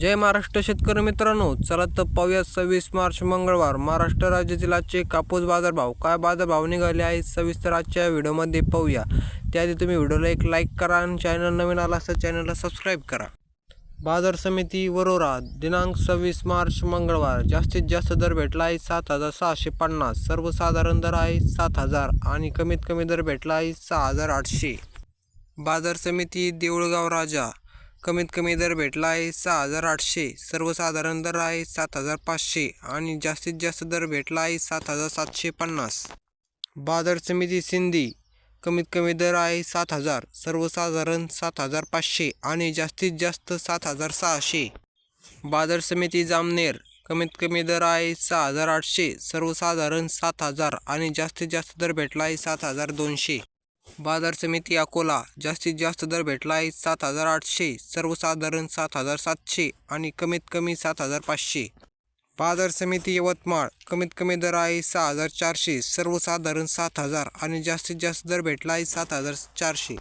जय महाराष्ट्र शेतकरी मित्रांनो चला तर पाहूया सव्वीस मार्च मंगळवार. महाराष्ट्र राज्यातील आजचे कापूस बाजारभाव काय बाजारभाव निघाले आहेत सविस्तर आजच्या व्हिडिओमध्ये पाहूया. त्याआधी तुम्ही व्हिडिओला एक लाईक करा आणि चॅनल नवीन आला असं चॅनलला सबस्क्राईब करा. बाजार समिती वरोरा दिनांक सव्वीस मार्च मंगळवार. जास्तीत जास्त दर भेटला आहे सात हजार सहाशे पन्नास. सर्वसाधारण दर आहे सात हजार आणि कमीत कमी दर भेटला आहे सहा हजार आठशे. बाजार समिती देऊळगाव राजा कमीत कमी दर भेटला आहे सहा हजार आठशे सर्वसाधारण दर आहे सात हजार पाचशे आणि जास्तीत जास्त दर भेटला आहे सात हजार सातशे पन्नास. बाजार समिती सिंधी कमीत कमी दर आहे सात हजार सर्वसाधारण सात हजार पाचशे आणि जास्तीत जास्त सात हजार सहाशे. बाजार समिती जामनेर कमीत कमी दर आहे सहा हजार आठशे सर्वसाधारण सात हजार आणि जास्तीत जास्त दर भेटला आहे सात हजार दोनशे. बाजार समिती अकोला जास्तीत जास्त दर भेटला आहे सात हजार आठशे सर्वसाधारण सात हजार सातशे आणि कमीत कमी सात हजार पाचशे. बाजार समिती यवतमाळ कमीत कमी दर आहे सहा हजार चारशे सर्वसाधारण सात हजार आणि जास्तीत जास्त दर भेटला आहे सात हजार चारशे.